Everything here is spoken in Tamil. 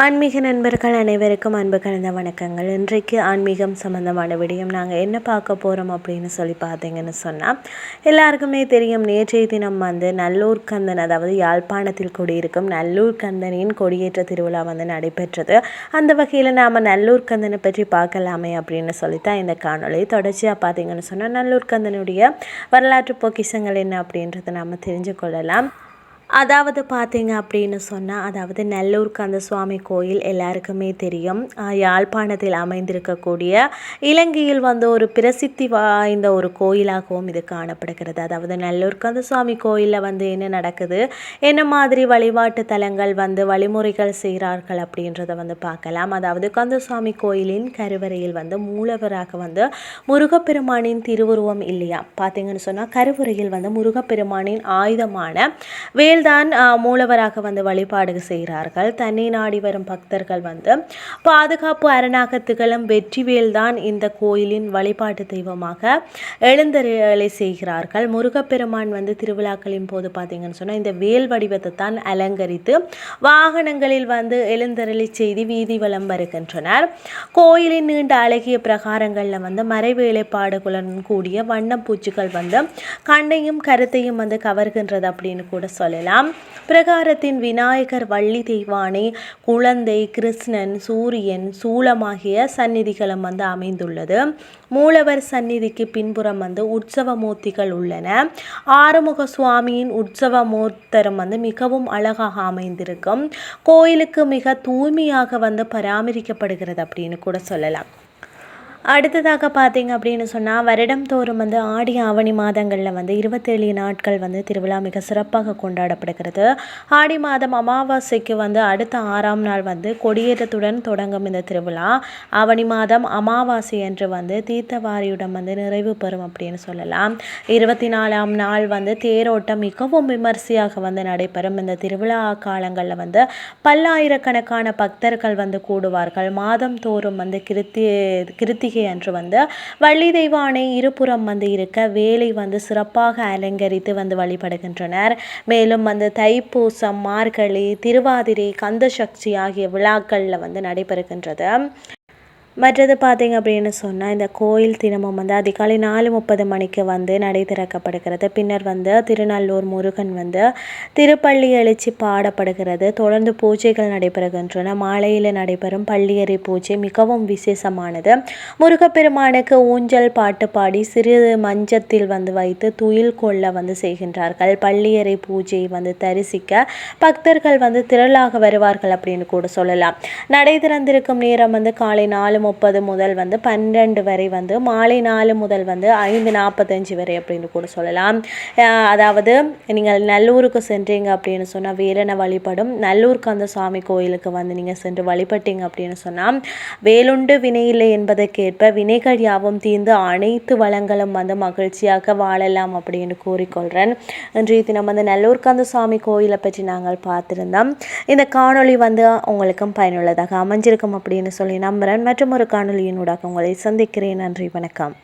ஆன்மீக நண்பர்கள் அனைவருக்கும் அன்பு கலந்த வணக்கங்கள். இன்றைக்கு ஆன்மீகம் சம்மந்தமான விடயம் நாங்கள் என்ன பார்க்க போகிறோம் அப்படின்னு சொல்லி பார்த்தீங்கன்னு சொன்னால் எல்லாருக்குமே தெரியும் நேற்றைய தினம் வந்து நல்லூர் கந்தன் அதாவது யாழ்ப்பாணத்தில் குடியிருக்கும் நல்லூர் கந்தனின் கொடியேற்ற திருவிழா வந்து நடைபெற்றது. அந்த வகையில் நாம் நல்லூர் கந்தனை பற்றி பார்க்கலாமே அப்படின்னு சொல்லித்தான் இந்த காணொலியை தொடர்ச்சியாக பார்த்தீங்கன்னு சொன்னால் நல்லூர் கந்தனுடைய வரலாற்று பொக்கிஷங்கள் என்ன அப்படின்றத நாம் தெரிஞ்சு கொள்ளலாம். அதாவது பார்த்தீங்க அப்படின்னு சொன்னால் அதாவது நல்லூர் கந்த சுவாமி கோயில் எல்லாருக்குமே தெரியும். யாழ்ப்பாணத்தில் அமைந்திருக்கக்கூடிய இலங்கையில் வந்து ஒரு பிரசித்தி வாய்ந்த ஒரு கோயிலாகவும் இது காணப்படுகிறது. அதாவது நல்லூர் கந்த சுவாமி கோயிலில் வந்து என்ன நடக்குது? என்ன மாதிரி வழிபாட்டு தலங்கள் வந்து வழிமுறைகள் செய்கிறார்கள் அப்படின்றத வந்து பார்க்கலாம். அதாவது கந்தசுவாமி கோயிலின் கருவறையில் வந்து மூலவராக வந்து முருகப்பெருமானின் திருவுருவம் இல்லையா? பார்த்தீங்கன்னு சொன்னால் கருவறையில் வந்து முருகப்பெருமானின் ஆயுதமான வேல் தான் மூலவராக வந்து வழிபாடு செய்கிறார்கள். தன்னை நாடி வரும் பக்தர்கள் வந்து பாதுகாப்பு அரணாக திகழும் வெற்றிவேல் தான் இந்த கோயிலின் வழிபாட்டு தெய்வமாக எழுந்தருளை செய்கிறார்கள். முருகப்பெருமான் வந்து திருவிழாக்களின் போது பார்த்தீங்கன்னு சொன்னால் இந்த வேல் வடிவத்தை தான் அலங்கரித்து வாகனங்களில் வந்து எழுந்தருளை செய்து வீதி வலம் வருகின்றனர். கோயிலின் நீண்ட அழகிய பிரகாரங்களில் வந்து மறைவேலைப்பாடுகளுடன் கூடிய வண்ணப்பூச்சிகள் வந்து கண்ணையும் கருத்தையும் வந்து கவர்கின்றது அப்படின்னு கூட சொல்லலாம். பார்க்கலாம் பிரகாரத்தின் விநாயகர் வள்ளி தெய்வானை குழந்தை கிருஷ்ணன் சூரியன் சூளமாகிய சந்நிதிகளும் வந்து அமைந்துள்ளது. மூலவர் சந்நிதிக்கு பின்புறம் வந்து உற்சவ மூர்த்திகள் உள்ளன. ஆறுமுக சுவாமியின் உற்சவ மூர்த்தரம் வந்து மிகவும் அழகாக அமைந்திருக்கும். கோயிலுக்கு மிக தூய்மையாக வந்து பராமரிக்கப்படுகிறது அப்படின்னு கூட சொல்லலாம். அடுத்ததாக பார்த்தீங்க அப்படின்னு சொன்னால் வருடம் தோறும் வந்து ஆடி ஆவணி மாதங்களில் வந்து இருபத்தேழு நாட்கள் வந்து திருவிழா மிக சிறப்பாக கொண்டாடப்படுகிறது. ஆடி மாதம் அமாவாசைக்கு வந்து அடுத்த ஆறாம் நாள் வந்து கொடியேற்றத்துடன் தொடங்கும் இந்த திருவிழா. ஆவணி மாதம் அமாவாசை என்று வந்து தீர்த்தவாரியுடன் வந்து நிறைவு பெறும் அப்படின்னு சொல்லலாம். இருபத்தி நாலாம் நாள் வந்து தேரோட்டம் மிகவும் விமர்சையாக வந்து நடைபெறும். இந்த திருவிழா காலங்களில் வந்து பல்லாயிரக்கணக்கான பக்தர்கள் வந்து கூடுவார்கள். மாதம் தோறும் வந்து கிருத்தி கிருத்தி பண்டிகை அன்று வந்து வள்ளி தெய்வானை இருபுறம் வந்து இருக்க வேலை வந்து சிறப்பாக அலங்கரித்து வந்து வழிபடுகின்றனர். மேலும் வந்து தைப்பூசம் மார்கழி திருவாதிரை கந்த சக்தி ஆகிய விழாக்களில் வந்து நடைபெறுகின்றது. மற்றது பார்த்திங்க அப்படின்னு சொன்னால் இந்த கோயில் தினமும் வந்து அதிகாலை நாலு முப்பது மணிக்கு வந்து நடை திறக்கப்படுகிறது. பின்னர் வந்து திருநல்லூர் முருகன் வந்து திருப்பள்ளி எழுச்சி பாடப்படுகிறது. தொடர்ந்து பூஜைகள் நடைபெறுகின்றன. மாலையில் நடைபெறும் பள்ளியறை பூஜை மிகவும் விசேஷமானது. முருகப்பெருமானுக்கு ஊஞ்சல் பாட்டு பாடி சிறு மஞ்சத்தில் வந்து வைத்து துயில் கொள்ள வந்து செய்கின்றார்கள். பள்ளியறை பூஜை வந்து தரிசிக்க பக்தர்கள் வந்து திரளாக வருவார்கள் அப்படின்னு கூட சொல்லலாம். நடை திறந்திருக்கும் நேரம் வந்து காலை நாலு முப்பது முதல் வந்து பன்னெண்டு வரை வந்து மாலை நாலு முதல் வந்து ஐந்து நாற்பத்தஞ்சு வரை அப்படின்னு கூட சொல்லலாம். அதாவது நீங்கள் நல்லூருக்கு சென்றீங்க அப்படின்னு சொன்னால் வீரனை வழிபடும். நல்லூர் கந்த சுவாமி கோயிலுக்கு வந்து நீங்கள் சென்று வழிபட்டீங்க அப்படின்னு சொன்னால் வேலுண்டு வினையில்லை என்பதற்கேற்ப வினைகள் யாவும் தீர்ந்து அனைத்து வளங்களும் வந்து மகிழ்ச்சியாக வாழலாம் அப்படின்னு கூறிக்கொள்கிறேன் இன்றைய தினம் வந்து நல்லூர்காந்த சுவாமி கோயிலை பற்றி நாங்கள் பார்த்துருந்தோம். இந்த காணொளி வந்து உங்களுக்கும் பயனுள்ளதாக அமைஞ்சிருக்கும் அப்படின்னு சொல்லி நம்புகிறேன் மற்றும் ஒரு காணொலியினூடாக உங்களை சந்திக்கிறேன். நன்றி வணக்கம்.